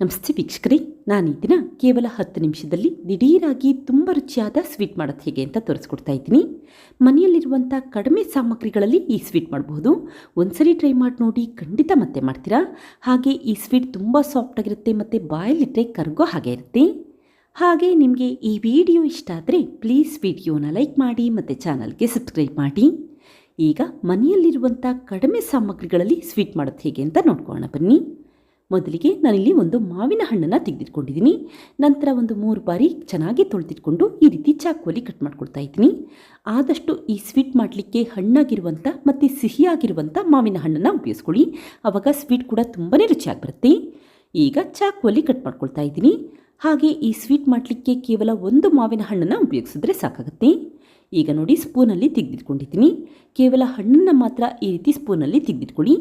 ನಮಸ್ತೆ ವೀಕ್ಷಕರೇ, ನಾನು ಈ ದಿನ ಕೇವಲ ಹತ್ತು ನಿಮಿಷದಲ್ಲಿ ದಿಢೀರಾಗಿ ತುಂಬ ರುಚಿಯಾದ ಸ್ವೀಟ್ ಮಾಡೋದು ಹೇಗೆ ಅಂತ ತೋರಿಸ್ಕೊಡ್ತಾ ಇದ್ದೀನಿ. ಮನೆಯಲ್ಲಿರುವಂಥ ಕಡಿಮೆ ಸಾಮಗ್ರಿಗಳಲ್ಲಿ ಈ ಸ್ವೀಟ್ ಮಾಡಬಹುದು ಒಂದ್ಸರಿ ಟ್ರೈ ಮಾಡಿ ನೋಡಿ ಖಂಡಿತ ಮತ್ತೆ ಮಾಡ್ತೀರಾ? ಹಾಗೆ ಈ ಸ್ವೀಟ್ ತುಂಬ ಸಾಫ್ಟಾಗಿರುತ್ತೆ ಮತ್ತು ಬಾಯಲ್ಲಿಟ್ಟರೆ ಕರಗೋ ಹಾಗೆ ಇರುತ್ತೆ. ಹಾಗೆ ನಿಮಗೆ ಈ ವಿಡಿಯೋ ಇಷ್ಟ ಆದರೆ ಪ್ಲೀಸ್ ವಿಡಿಯೋನ ಲೈಕ್ ಮಾಡಿ ಮತ್ತು ಚಾನಲ್ಗೆ ಸಬ್ಸ್ಕ್ರೈಬ್ ಮಾಡಿ. ಈಗ ಮನೆಯಲ್ಲಿರುವಂಥ ಕಡಿಮೆ ಸಾಮಗ್ರಿಗಳಲ್ಲಿ ಸ್ವೀಟ್ ಮಾಡೋದು ಹೇಗೆ ಅಂತ ನೋಡ್ಕೋಣ ಬನ್ನಿ. ಮೊದಲಿಗೆ ನಾನಿಲ್ಲಿ ಒಂದು ಮಾವಿನ ಹಣ್ಣನ್ನು ತೆಗೆದಿಟ್ಕೊಂಡಿದ್ದೀನಿ. ನಂತರ ಒಂದು ಮೂರು ಬಾರಿ ಚೆನ್ನಾಗಿ ತೊಳೆದಿಟ್ಕೊಂಡು ಈ ರೀತಿ ಚಾಕುವಲ್ಲಿ ಕಟ್ ಮಾಡ್ಕೊಳ್ತಾ ಇದ್ದೀನಿ. ಆದಷ್ಟು ಈ ಸ್ವೀಟ್ ಮಾಡಲಿಕ್ಕೆ ಹಣ್ಣಾಗಿರುವಂಥ ಮತ್ತು ಸಿಹಿಯಾಗಿರುವಂಥ ಮಾವಿನ ಹಣ್ಣನ್ನು ಉಪಯೋಗಿಸ್ಕೊಳ್ಳಿ. ಆವಾಗ ಸ್ವೀಟ್ ಕೂಡ ತುಂಬಾ ರುಚಿಯಾಗಿ ಬರುತ್ತೆ. ಈಗ ಚಾಕುವಲ್ಲಿ ಕಟ್ ಮಾಡ್ಕೊಳ್ತಾ ಇದ್ದೀನಿ. ಹಾಗೆ ಈ ಸ್ವೀಟ್ ಮಾಡಲಿಕ್ಕೆ ಕೇವಲ ಒಂದು ಮಾವಿನ ಹಣ್ಣನ್ನು ಉಪಯೋಗಿಸಿದ್ರೆ ಸಾಕಾಗುತ್ತೆ. ಈಗ ನೋಡಿ ಸ್ಪೂನಲ್ಲಿ ತೆಗೆದಿಟ್ಕೊಂಡಿದ್ದೀನಿ. ಕೇವಲ ಹಣ್ಣನ್ನು ಮಾತ್ರ ಈ ರೀತಿ ಸ್ಪೂನಲ್ಲಿ ತೆಗೆದಿಟ್ಕೊಳ್ಳಿ.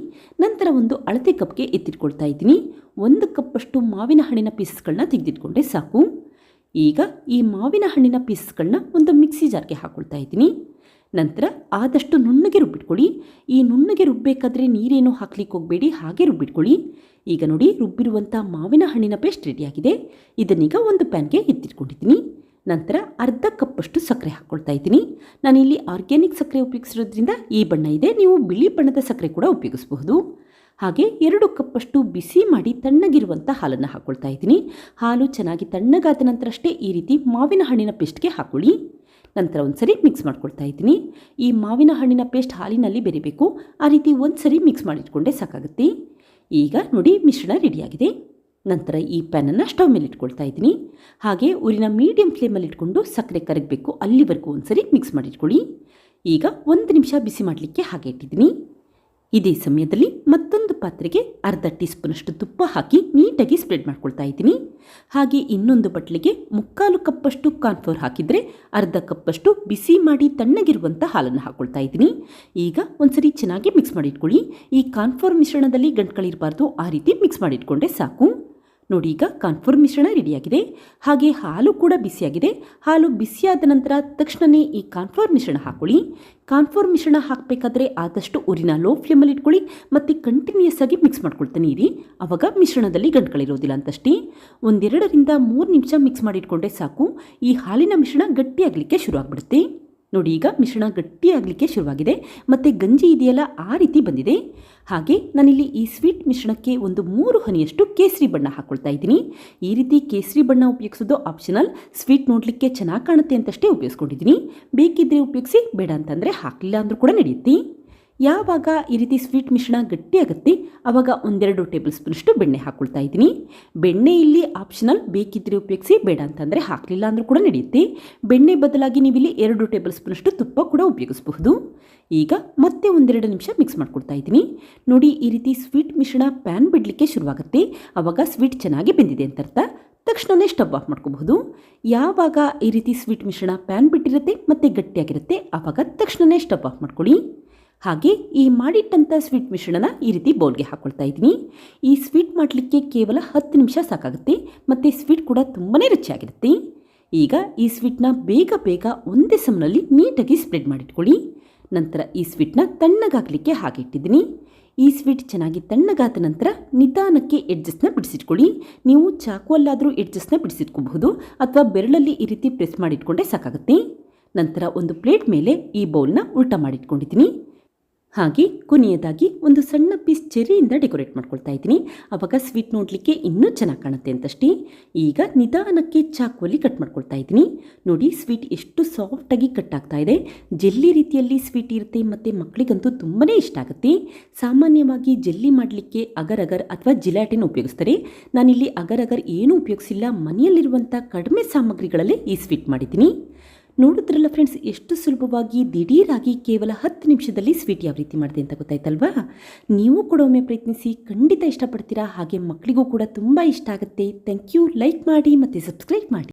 ನಂತರ ಒಂದು ಅಳತೆ ಕಪ್ಗೆ ಎತ್ತಿಟ್ಕೊಳ್ತಾ ಇದ್ದೀನಿ. ಒಂದು ಕಪ್ಪಷ್ಟು ಮಾವಿನ ಹಣ್ಣಿನ ಪೀಸಸ್ಗಳನ್ನ ತೆಗೆದಿಟ್ಕೊಂಡ್ರೆ ಸಾಕು. ಈಗ ಈ ಮಾವಿನ ಹಣ್ಣಿನ ಪೀಸಸ್ಗಳನ್ನ ಒಂದು ಮಿಕ್ಸಿ ಜಾರ್ಗೆ ಹಾಕ್ಕೊಳ್ತಾ ಇದ್ದೀನಿ. ನಂತರ ಆದಷ್ಟು ನುಣ್ಣಗೆ ರುಬ್ಬಿಟ್ಕೊಳ್ಳಿ. ಈ ನುಣ್ಣಗೆ ರುಬ್ಬಬೇಕಾದ್ರೆ ನೀರೇನು ಹಾಕ್ಲಿಕ್ಕೆ ಹೋಗಬೇಡಿ, ಹಾಗೆ ರುಬ್ಬಿಟ್ಕೊಳ್ಳಿ. ಈಗ ನೋಡಿ ರುಬ್ಬಿರುವಂಥ ಮಾವಿನ ಹಣ್ಣಿನ ಪೇಸ್ಟ್ ರೆಡಿಯಾಗಿದೆ. ಇದನ್ನೀಗ ಒಂದು ಪ್ಯಾನ್ಗೆ ಎತ್ತಿಟ್ಕೊಂಡಿದ್ದೀನಿ. ನಂತರ ಅರ್ಧ ಕಪ್ಪಷ್ಟು ಸಕ್ಕರೆ ಹಾಕ್ಕೊಳ್ತಾ ಇದ್ದೀನಿ. ನಾನಿಲ್ಲಿ ಆರ್ಗ್ಯಾನಿಕ್ ಸಕ್ಕರೆ ಉಪಯೋಗಿಸಿರೋದ್ರಿಂದ ಈ ಬಣ್ಣ ಇದೆ. ನೀವು ಬಿಳಿ ಬಣ್ಣದ ಸಕ್ಕರೆ ಕೂಡ ಉಪಯೋಗಿಸಬಹುದು. ಹಾಗೆ ಎರಡು ಕಪ್ಪಷ್ಟು ಬಿಸಿ ಮಾಡಿ ತಣ್ಣಗಿರುವಂಥ ಹಾಲನ್ನು ಹಾಕ್ಕೊಳ್ತಾ ಇದ್ದೀನಿ. ಹಾಲು ಚೆನ್ನಾಗಿ ತಣ್ಣಗಾದ ನಂತರ ಅಷ್ಟೇ ಈ ರೀತಿ ಮಾವಿನ ಹಣ್ಣಿನ ಪೇಸ್ಟ್ಗೆ ಹಾಕ್ಕೊಳ್ಳಿ ನಂತರ ಒಂದು ಸರಿ ಮಿಕ್ಸ್ ಮಾಡ್ಕೊಳ್ತಾ ಇದ್ದೀನಿ. ಈ ಮಾವಿನ ಹಣ್ಣಿನ ಪೇಸ್ಟ್ ಹಾಲಿನಲ್ಲಿ ಬೆರಿಬೇಕು. ಆ ರೀತಿ ಒಂದು ಸರಿ ಮಿಕ್ಸ್ ಮಾಡಿಟ್ಕೊಂಡೇ ಸಾಕಾಗುತ್ತೆ. ಈಗ ನೋಡಿ ಮಿಶ್ರಣ ರೆಡಿಯಾಗಿದೆ. ನಂತರ ಈ ಪ್ಯಾನನ್ನು ಸ್ಟವ್ ಮೇಲೆ ಇಟ್ಕೊಳ್ತಾ ಇದ್ದೀನಿ. ಹಾಗೆ ಊರಿನ ಮೀಡಿಯಂ ಫ್ಲೇಮಲ್ಲಿ ಇಟ್ಕೊಂಡು ಸಕ್ಕರೆ ಕರಗಬೇಕು. ಅಲ್ಲಿವರೆಗೂ ಒಂದ್ಸರಿ ಮಿಕ್ಸ್ ಮಾಡಿಟ್ಕೊಳ್ಳಿ ಈಗ ಒಂದು ನಿಮಿಷ ಬಿಸಿ ಮಾಡಲಿಕ್ಕೆ ಹಾಗೆ ಇಟ್ಟಿದ್ದೀನಿ. ಇದೇ ಸಮಯದಲ್ಲಿ ಮತ್ತೊಂದು ಪಾತ್ರೆಗೆ ಅರ್ಧ ಟೀ ಸ್ಪೂನಷ್ಟು ತುಪ್ಪ ಹಾಕಿ ನೀಟಾಗಿ ಸ್ಪ್ರೆಡ್ ಮಾಡ್ಕೊಳ್ತಾ ಇದ್ದೀನಿ. ಹಾಗೆ ಇನ್ನೊಂದು ಬಟ್ಲಿಗೆ ಮುಕ್ಕಾಲು ಕಪ್ಪಷ್ಟು ಕಾರ್ನ್ಫ್ಲೋರ್ ಹಾಕಿದರೆ ಅರ್ಧ ಕಪ್ಪಷ್ಟು ಬಿಸಿ ಮಾಡಿ ತಣ್ಣಗಿರುವಂಥ ಹಾಲನ್ನು ಹಾಕ್ಕೊಳ್ತಾ ಇದ್ದೀನಿ. ಈಗ ಒಂದ್ಸರಿ ಚೆನ್ನಾಗಿ ಮಿಕ್ಸ್ ಮಾಡಿಟ್ಕೊಳ್ಳಿ ಈ ಕಾರ್ನ್ಫ್ಲೋರ್ ಮಿಶ್ರಣದಲ್ಲಿ ಗಂಟ್ಗಳಿರಬಾರ್ದು ಆ ರೀತಿ ಮಿಕ್ಸ್ ಮಾಡಿಟ್ಕೊಂಡೆ ಸಾಕು. ನೋಡಿ, ಈಗ ಕಾನ್ಫರ್ ಮಿಶ್ರಣ ರೆಡಿಯಾಗಿದೆ ಹಾಗೆ ಹಾಲು ಕೂಡ ಬಿಸಿಯಾಗಿದೆ. ಹಾಲು ಬಿಸಿಯಾದ ನಂತರ ತಕ್ಷಣವೇ ಈ ಕಾನ್ಫರ್ ಮಿಶ್ರಣ ಹಾಕೊಳ್ಳಿ. ಕಾನ್ಫರ್ ಮಿಶ್ರಣ ಹಾಕಬೇಕಾದ್ರೆ ಆದಷ್ಟು ಊರಿನ ಲೋ ಫ್ಲೇಮಲ್ಲಿ ಇಟ್ಕೊಳ್ಳಿ ಮತ್ತು ಕಂಟಿನ್ಯೂಸ್ ಆಗಿ ಮಿಕ್ಸ್ ಮಾಡ್ಕೊಳ್ತಾನೆ ಇರಿ. ಆವಾಗ ಮಿಶ್ರಣದಲ್ಲಿ ಗಂಟುಗಳಿರೋದಿಲ್ಲ ಅಂತಷ್ಟೇ. ಒಂದೆರಡರಿಂದ ಮೂರು ನಿಮಿಷ ಮಿಕ್ಸ್ ಮಾಡಿಟ್ಕೊಂಡ್ರೆ ಸಾಕು. ಈ ಹಾಲಿನ ಮಿಶ್ರಣ ಗಟ್ಟಿಯಾಗಲಿಕ್ಕೆ ಶುರುವಾಗ್ಬಿಡುತ್ತೆ. ನೋಡಿ, ಈಗ ಮಿಶ್ರಣ ಗಟ್ಟಿಯಾಗಲಿಕ್ಕೆ ಶುರುವಾಗಿದೆ. ಮತ್ತು ಗಂಜಿ ಇದೆಯಲ್ಲ, ಆ ರೀತಿ ಬಂದಿದೆ. ಹಾಗೆ ನಾನಿಲ್ಲಿ ಈ ಸ್ವೀಟ್ ಮಿಶ್ರಣಕ್ಕೆ ಒಂದು ಮೂರು ಹನಿಯಷ್ಟು ಕೇಸರಿ ಬಣ್ಣ ಹಾಕ್ಕೊಳ್ತಾ ಇದ್ದೀನಿ. ಈ ರೀತಿ ಕೇಸರಿ ಬಣ್ಣ ಉಪಯೋಗಿಸೋದು ಆಪ್ಷನಲ್ ಸ್ವೀಟ್ ನೋಡಲಿಕ್ಕೆ ಚೆನ್ನಾಗಿ ಕಾಣುತ್ತೆ ಅಂತಷ್ಟೇ ಉಪಯೋಗಿಸ್ಕೊಂಡಿದ್ದೀನಿ. ಬೇಕಿದ್ದರೆ ಉಪಯೋಗಿಸಿ, ಬೇಡ ಅಂತಂದರೆ ಹಾಕಲಿಲ್ಲ ಅಂದರೂ ಕೂಡ ನಡೆಯುತ್ತೆ. ಯಾವಾಗ ಈ ರೀತಿ ಸ್ವೀಟ್ ಮಿಶ್ರಣ ಗಟ್ಟಿಯಾಗುತ್ತೆ ಆವಾಗ ಒಂದೆರಡು ಟೇಬಲ್ ಸ್ಪೂನಷ್ಟು ಬೆಣ್ಣೆ ಹಾಕ್ಕೊಳ್ತಾ ಇದ್ದೀನಿ. ಬೆಣ್ಣೆ ಇಲ್ಲಿ ಆಪ್ಷನಲ್ ಬೇಕಿದ್ದರೆ ಉಪಯೋಗಿಸಿ, ಬೇಡ ಅಂತಂದರೆ ಹಾಕಲಿಲ್ಲ ಅಂದರೂ ಕೂಡ ನಡೆಯುತ್ತೆ. ಬೆಣ್ಣೆ ಬದಲಾಗಿ ನೀವಿಲ್ಲಿ ಎರಡು ಟೇಬಲ್ ಸ್ಪೂನಷ್ಟು ತುಪ್ಪ ಕೂಡ ಉಪಯೋಗಿಸಬಹುದು. ಈಗ ಮತ್ತೆ ಒಂದೆರಡು ನಿಮಿಷ ಮಿಕ್ಸ್ ಮಾಡ್ಕೊಳ್ತಾ ಇದ್ದೀನಿ. ನೋಡಿ, ಈ ರೀತಿ ಸ್ವೀಟ್ ಮಿಶ್ರಣ ಪ್ಯಾನ್ ಬಿಡಲಿಕ್ಕೆ ಶುರುವಾಗುತ್ತೆ. ಆವಾಗ ಸ್ವೀಟ್ ಚೆನ್ನಾಗಿ ಬೆಂದಿದೆ ಅಂತ ಅರ್ಥ. ತಕ್ಷಣವೇ ಸ್ಟವ್ ಆಫ್ ಮಾಡ್ಕೋಬಹುದು. ಯಾವಾಗ ಈ ರೀತಿ ಸ್ವೀಟ್ ಮಿಶ್ರಣ ಪ್ಯಾನ್ ಬಿಟ್ಟಿರುತ್ತೆ, ಮತ್ತು ಗಟ್ಟಿಯಾಗಿರುತ್ತೆ ಆವಾಗ ತಕ್ಷಣವೇ ಸ್ಟವ್ ಆಫ್ ಮಾಡ್ಕೊಳ್ಳಿ. ಹಾಗೆ ಈ ಮಾಡಿಟ್ಟಂಥ ಸ್ವೀಟ್ ಮಿಶ್ರಣನ ಈ ರೀತಿ ಬೌಲ್ಗೆ ಹಾಕ್ಕೊಳ್ತಾ ಇದ್ದೀನಿ. ಈ ಸ್ವೀಟ್ ಮಾಡಲಿಕ್ಕೆ ಕೇವಲ ಹತ್ತು ನಿಮಿಷ ಸಾಕಾಗುತ್ತೆ, ಮತ್ತು ಸ್ವೀಟ್ ಕೂಡ ತುಂಬಾ ರುಚಿಯಾಗಿರುತ್ತೆ. ಈಗ ಈ ಸ್ವೀಟ್ನ ಬೇಗ ಬೇಗ ಒಂದೇ ಸಮನಲ್ಲಿ ನೀಟಾಗಿ ಸ್ಪ್ರೆಡ್ ಮಾಡಿಟ್ಕೊಳ್ಳಿ. ನಂತರ ಈ ಸ್ವೀಟ್ನ ತಣ್ಣಗಾಗಲಿಕ್ಕೆ ಹಾಗೆ ಇಟ್ಟಿದ್ದೀನಿ. ಈ ಸ್ವೀಟ್ ಚೆನ್ನಾಗಿ ತಣ್ಣಗಾದ ನಂತರ ನಿಧಾನಕ್ಕೆ ಎಡ್ಜಸ್ನ ಬಿಡಿಸಿಟ್ಕೊಳ್ಳಿ. ನೀವು ಚಾಕುವಲ್ಲಾದರೂ ಎಡ್ಜಸ್ನ ಬಿಡಿಸಿಟ್ಕೋಬಹುದು, ಅಥವಾ ಬೆರಳಲ್ಲಿ ಈ ರೀತಿ ಪ್ರೆಸ್ ಮಾಡಿಟ್ಕೊಂಡೆ ಸಾಕಾಗುತ್ತೆ. ನಂತರ ಒಂದು ಪ್ಲೇಟ್ ಮೇಲೆ ಈ ಬೌಲ್ನ ಉಲ್ಟಾ ಮಾಡಿಟ್ಕೊಂಡಿದ್ದೀನಿ. ಹಾಗೆ ಕೊನೆಯದಾಗಿ ಒಂದು ಸಣ್ಣ ಪೀಸ್ ಚೆರಿಯಿಂದ ಡೆಕೋರೇಟ್ ಮಾಡ್ಕೊಳ್ತಾ ಇದ್ದೀನಿ. ಆವಾಗ ಸ್ವೀಟ್ ನೋಡಲಿಕ್ಕೆ ಇನ್ನೂ ಚೆನ್ನಾಗಿ ಕಾಣುತ್ತೆ ಅಂತಷ್ಟೇ. ಈಗ ನಿಧಾನಕ್ಕೆ ಚಾಕುವಲ್ಲಿ ಕಟ್ ಮಾಡ್ಕೊಳ್ತಾ ಇದ್ದೀನಿ. ನೋಡಿ ಸ್ವೀಟ್ ಎಷ್ಟು ಸಾಫ್ಟಾಗಿ ಕಟ್ ಆಗ್ತಾ ಇದೆ. ಜೆಲ್ಲಿ ರೀತಿಯಲ್ಲಿ ಸ್ವೀಟ್ ಇರುತ್ತೆ ಮತ್ತು ಮಕ್ಕಳಿಗಂತೂ ತುಂಬಾ ಇಷ್ಟ ಆಗುತ್ತೆ. ಸಾಮಾನ್ಯವಾಗಿ ಜೆಲ್ಲಿ ಮಾಡಲಿಕ್ಕೆ ಅಗರ್ ಅಗರ್ ಅಥವಾ ಜಿಲಾಟಿನ ಉಪಯೋಗಿಸ್ತಾರೆ. ನಾನಿಲ್ಲಿ ಅಗರ್ ಅಗರ್ ಏನೂ ಉಪಯೋಗಿಸಿಲ್ಲ. ಮನೆಯಲ್ಲಿರುವಂಥ ಕಡಿಮೆ ಸಾಮಗ್ರಿಗಳಲ್ಲೇ ಈ ಸ್ವೀಟ್ ಮಾಡಿದ್ದೀನಿ. ನೋಡಿದ್ರಲ್ಲ ಫ್ರೆಂಡ್ಸ್ ಎಷ್ಟು ಸುಲಭವಾಗಿ ದಿಢೀರಾಗಿ ಕೇವಲ ಹತ್ತು ನಿಮಿಷದಲ್ಲಿ ಸ್ವೀಟ್ ಯಾವ ರೀತಿ ಮಾಡಿದೆ ಅಂತ ಗೊತ್ತಾಯ್ತಲ್ವಾ? ನೀವು ಕೂಡ ಒಮ್ಮೆ ಪ್ರಯತ್ನಿಸಿ, ಖಂಡಿತ ಇಷ್ಟಪಡ್ತೀರಾ? ಹಾಗೆ ಮಕ್ಕಳಿಗೂ ಕೂಡ ತುಂಬ ಇಷ್ಟ ಆಗುತ್ತೆ. ಥ್ಯಾಂಕ್ ಯು ಲೈಕ್ ಮಾಡಿ ಮತ್ತು ಸಬ್ಸ್ಕ್ರೈಬ್ ಮಾಡಿ.